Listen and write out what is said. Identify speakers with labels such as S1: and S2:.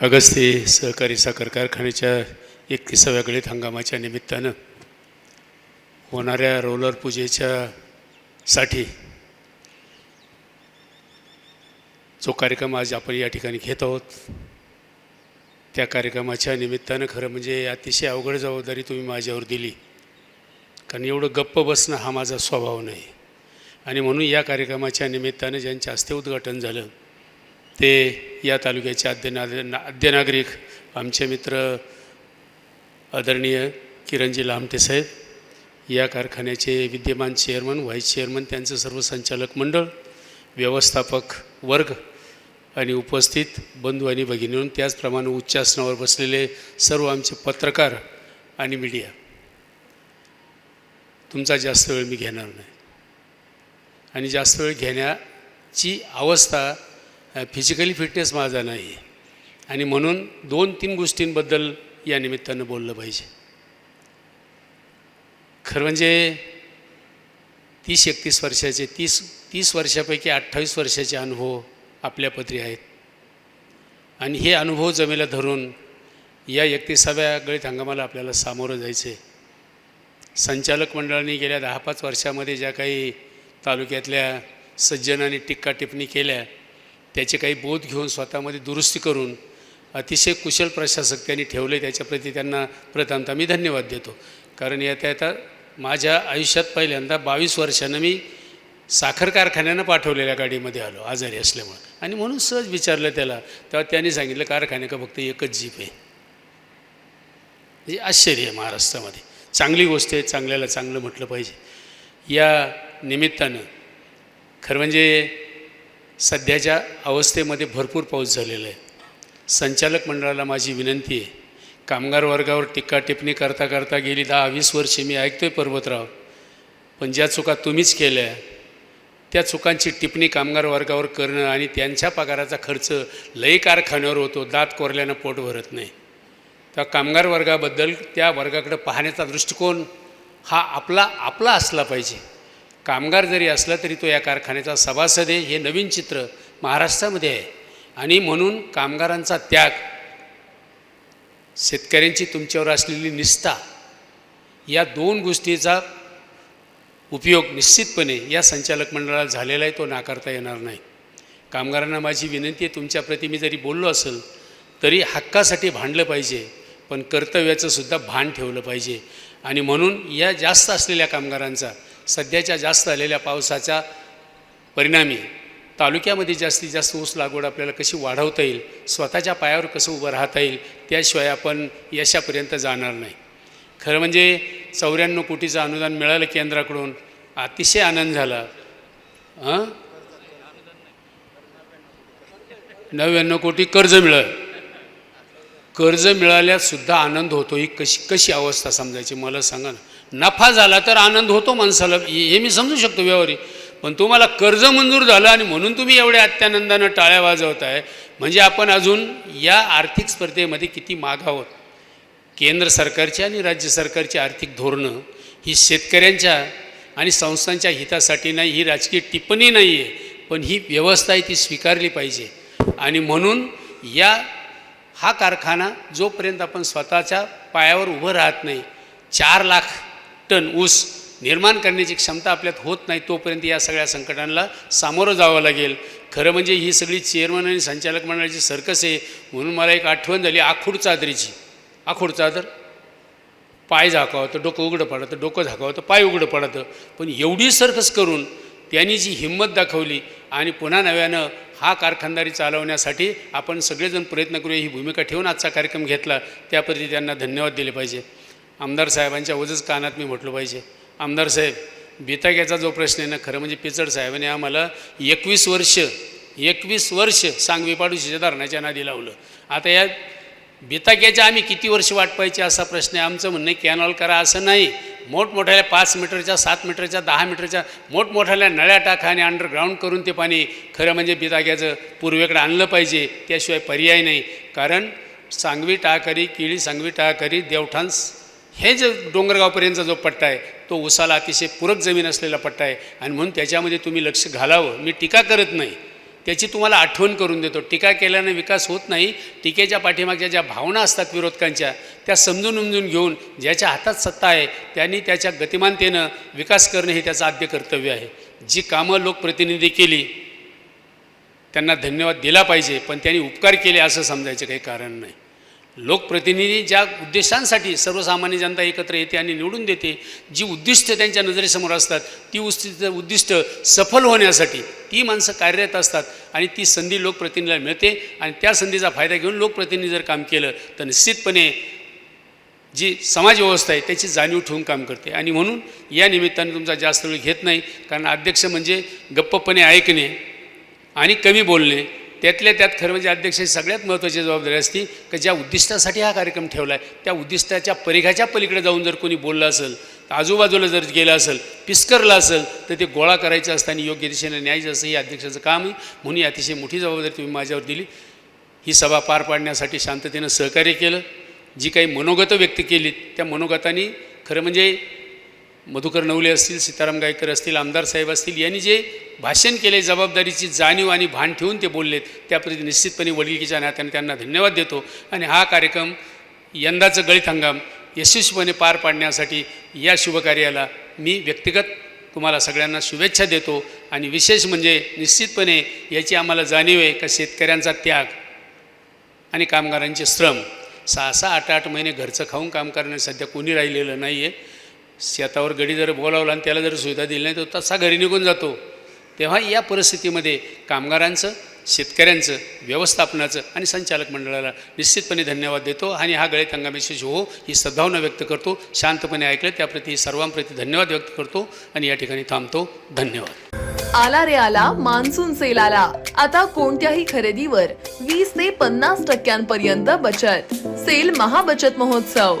S1: अगस्ती सहकारी साखर कारखान्याच्या एकतीसाव्या गळीत हंगामाच्या निमित्तानं होणाऱ्या रोलर पूजेच्या साठी जो कार्यक्रम आज आपण या ठिकाणी घेत आहोत त्या कार्यक्रमाच्या निमित्तानं खरं म्हणजे अतिशय अवघड जबाबदारी तुम्ही माझ्यावर दिली. कारण एवढं गप्प बसणं हा माझा स्वभाव नाही. आणि म्हणून या कार्यक्रमाच्या निमित्तानं ज्यांच्या हस्ते उद्घाटन झालं ते या तालुक्याचे आद्यना आद्य नागरिक आमचे मित्र आदरणीय किरणजी लामटे साहेब या कारखान्याचे विद्यमान चेअरमन व्हाईस चेअरमन त्यांचं सर्व संचालक मंडळ व्यवस्थापक वर्ग आणि उपस्थित बंधू आणि भगिनींनो त्याचप्रमाणे उच्चासनावर बसलेले सर्व आमचे पत्रकार आणि मीडिया तुमचा जास्त वेळ मी घेणार नाही. आणि जास्त वेळ घेण्याची अवस्था फिजिकली फिटनेस माझा नाही. आहे आणि म्हणून दोन तीन गोष्टींबद्दल या निमित्तानं बोललं पाहिजे. खरं म्हणजे तीस एकतीस वर्षाचे तीस तीस वर्षापैकी अठ्ठावीस वर्षाचे अनुभव आपल्या पत्री आहेत. आणि हे अनुभव जमेला धरून या एकतीसाव्या गळीत हंगामाला आपल्याला सामोरं जायचं आहे संचालक मंडळाने गेल्या दहा पाच वर्षामध्ये ज्या काही तालुक्यातल्या सज्जनांनी टिक्का टिप्पणी केल्या त्याचे काही बोध घेऊन स्वतःमध्ये दुरुस्ती करून अतिशय कुशल प्रशासक त्यांनी ठेवले त्याच्याप्रती त्यांना प्रथमतः मी धन्यवाद देतो. कारण येता येता माझ्या आयुष्यात पहिल्यांदा बावीस वर्षानं मी साखर कारखान्यानं पाठवलेल्या गाडीमध्ये आलो आजारी असल्यामुळं. आणि म्हणून सहज विचारलं त्याला तेव्हा त्यांनी सांगितलं कारखान्या का फक्त एकच जीप आहे. म्हणजे आश्चर्य आहे महाराष्ट्रामध्ये. चांगली गोष्ट आहे चांगल्याला चांगलं म्हटलं पाहिजे. या निमित्तानं खरं म्हणजे सध्याच्या अवस्थेमध्ये भरपूर पाऊस झालेला आहे. संचालक मंडळाला माझी विनंती आहे कामगार वर्गावर टीका टिप्पणी करता करता गेली दहा वीस वर्षे मी ऐकतोय पर्वतराव पण ज्या चुका तुम्हीच केल्या त्या चुकांची टिप्पणी कामगार वर्गावर करणं आणि त्यांच्या पगाराचा खर्च लई कारखान्यावर होतो दात कोरल्यानं पोट भरत नाही. त्या कामगार वर्गाबद्दल त्या वर्गाकडे पाहण्याचा दृष्टिकोन हा आपला आपला असला पाहिजे. कामगार जरी असला तरी तो या कारखान्याचा सभासद आहे. हे नवीन चित्र महाराष्ट्रामध्ये आहे. आणि म्हणून कामगारांचा त्याग शेतकऱ्यांची तुमच्यावर असलेली निष्ठा या दोन गोष्टीचा उपयोग निश्चितपणे या संचालक मंडळाला झालेला आहे तो नाकारता येणार नाही. कामगारांना माझी विनंती आहे तुमच्याप्रती मी जरी बोललो असेल तरी हक्कासाठी भांडलं पाहिजे पण कर्तव्याचंसुद्धा भान ठेवलं पाहिजे. आणि म्हणून या जास्त असलेल्या कामगारांचा सध्याच्या जास्त आलेल्या पावसाच्या परिणामी तालुक्यामध्ये जास्तीत जास्त ऊस लागवड आपल्याला कशी वाढवता येईल स्वतःच्या पायावर कसं उभं राहता येईल त्याशिवाय आपण यशापर्यंत जाणार नाही. खरं म्हणजे चौऱ्याण्णव कोटीचं अनुदान मिळालं केंद्राकडून अतिशय आनंद झाला. हां? नव्याण्णव कोटी कर्ज मिळालं. कर्ज मिळाल्यासुद्धा आनंद होतो ही कशी कशी अवस्था समजायची मला सांगा ना. नफा झाला तर आनंद होतो माणसाला. हे मी समजू शकतो व्यवहारिक पण तुम्हाला कर्ज मंजूर झालं आणि म्हणून तुम्ही एवढ्या अत्यानंदानं टाळ्या वाजवताय म्हणजे आपण अजून या आर्थिक स्पर्धेमध्ये किती मागावत केंद्र सरकारची आणि राज्य सरकारची आर्थिक धोरणं ही शेतकऱ्यांच्या आणि संस्थांच्या हितासाठी नाही ही राजकीय टिप्पणी नाही आहे पण ही व्यवस्था आहे ती स्वीकारली पाहिजे. आणि म्हणून या हा कारखाना जोपर्यंत आपण स्वतःच्या पायावर उभं राहत नाही चार लाख टन ऊस निर्माण करण्याची क्षमता आपल्यात होत नाही तोपर्यंत या सगळ्या संकटांना सामोरं जावं लागेल. खरं म्हणजे ही सगळी चेअरमन आणि संचालक मंडळाची सर्कस आहे म्हणून मला एक आठवण झाली आखूड चादरीची. आखूड चादर? पाय झाकावं तर डोकं उघडं पडतं डोकं झाकावं तर पाय उघडं पडतं पण एवढी सर्कस करून त्यांनी जी हिंमत दाखवली आणि पुन्हा नव्यानं हा कारखानदारी चालवण्यासाठी आपण सगळेजण प्रयत्न करूया ही भूमिका ठेवून आजचा कार्यक्रम घेतला. त्याप्रती त्यांना धन्यवाद दिले पाहिजे. आमदार साहेबांच्या ओझच कानात मी म्हटलं पाहिजे. आमदार साहेब बेताग्याचा जो प्रश्न आहे ना खरं म्हणजे पिचड साहेबांनी आम्हाला एकवीस वर्ष एकवीस वर्ष सांगवी पाडूशीच्या धरणाच्या नादी लावलं. आता या बेताग्याच्या आम्ही किती वर्ष वाट पाहिजे असा प्रश्न आहे. आमचं म्हणणं कॅनॉल करा असं नाही. मोठमोठ्या पाच मीटरच्या सात मीटरच्या दहा मीटरच्या मोठमोठ्याल्या नळ्या टाका आणि अंडरग्राऊंड करून ते पाणी खरं म्हणजे बिताग्याचं पूर्वेकडे आणलं पाहिजे. त्याशिवाय पर्याय नाही. कारण सांगवी टाकरी किळी सांगवी टाकरी देवठाण हे जे डोंगरगावपर्यंतचा जो पट्टा आहे तो उसाला अतिशय पूरक जमीन असलेला पट्टा आहे. आणि म्हणून त्याच्यामध्ये तुम्ही लक्ष घालावं. मी टीका करत नाही. त्याची तुम्हाला आठवण करून देतो. टीका केल्यानं विकास होत नाही. टीकेच्या पाठीमागच्या ज्या भावना असतात विरोधकांच्या त्या समजून उमजून घेऊन ज्याच्या हातात सत्ता आहे त्यांनी त्याच्या गतिमानतेनं विकास करणे हे त्याचं आद्य कर्तव्य आहे. जी कामं लोकप्रतिनिधी केली त्यांना धन्यवाद दिला पाहिजे. पण त्यांनी उपकार केले असं समजायचं काही कारण नाही. लोकप्रतिनिधी ज्या उद्देशांसाठी सर्वसामान्य जनता एकत्र येते आणि निवडून देते जी उद्दिष्ट त्यांच्या नजरेसमोर असतात ती उद्दिष्ट उद्दिष्ट सफल होण्यासाठी ती माणसं कार्यरत असतात आणि ती संधी लोकप्रतिनिधीला मिळते आणि त्या संधीचा फायदा घेऊन लोकप्रतिनिधी जर काम केलं तर निश्चितपणे जी समाजव्यवस्था आहे त्याची जाणीव ठेवून काम करते. आणि म्हणून या निमित्ताने तुमचा जास्त वेळ घेत नाही कारण अध्यक्ष म्हणजे गप्पपणे ऐकणे आणि कमी बोलणे त्यातल्या त्यात खरं म्हणजे अध्यक्षाची सगळ्यात महत्त्वाची जबाबदारी असते की ज्या उद्दिष्टासाठी हा कार्यक्रम ठेवला आहे त्या उद्दिष्टाच्या परिघाच्या पलीकडे जाऊन जर कोणी बोललं असेल आजूबाजूला जर गेलं असेल पिस्करलं असेल तर ते गोळा करायचं असतं आणि योग्य दिशेने न्यायचं असं हे अध्यक्षाचं काम आहे. म्हणून ही अतिशय मोठी जबाबदारी तुम्ही माझ्यावर दिली. ही सभा पार पाडण्यासाठी शांततेनं सहकार्य केलं. जी काही मनोगतं व्यक्त केलीत त्या मनोगतांनी खरं म्हणजे मधुकर नवले असतील सीताराम गायकर असतील आमदार साहेब असतील यांनी जे भाषण केले जबाबदारीची जाणीव आणि भान ठेवून ते बोललेत त्याप्रती निश्चितपणे वडिलकीच्या नात्याने त्यांना धन्यवाद देतो. आणि हा कार्यक्रम यंदाचं गळीत हंगाम यशस्वीपणे पार पाडण्यासाठी या शुभकार्याला मी व्यक्तिगत तुम्हाला सगळ्यांना शुभेच्छा देतो. आणि विशेष म्हणजे निश्चितपणे याची आम्हाला जाणीव आहे का शेतकऱ्यांचा त्याग आणि कामगारांचे श्रम. सहा सहा आठ आठ महिने घरचं खाऊन काम करण्यास सध्या कोणी राहिलेलं नाही आहे शेतावर गडी जर बोलावला आणि त्याला जर सुविधा दिली नाही तर तसा घरी निघून जातो. तेव्हा या परिस्थितीमध्ये कामगारांचं शेतकऱ्यांचं व्यवस्थापनाचं आणि संचालक मंडळाला निश्चितपणे धन्यवाद देतो आणि हा गळेत हंगामेशी हो ही सद्भावना व्यक्त करतो. शांतपणे ऐकलं त्याप्रती सर्वांप्रती धन्यवाद व्यक्त करतो आणि या ठिकाणी थांबतो. धन्यवाद.
S2: आला रे आला मान्सून सेल आला. आता कोणत्याही खरेदीवर वीस ते पन्नास टक्क्यांपर्यंत बचत. सेल महाबचत महोत्सव.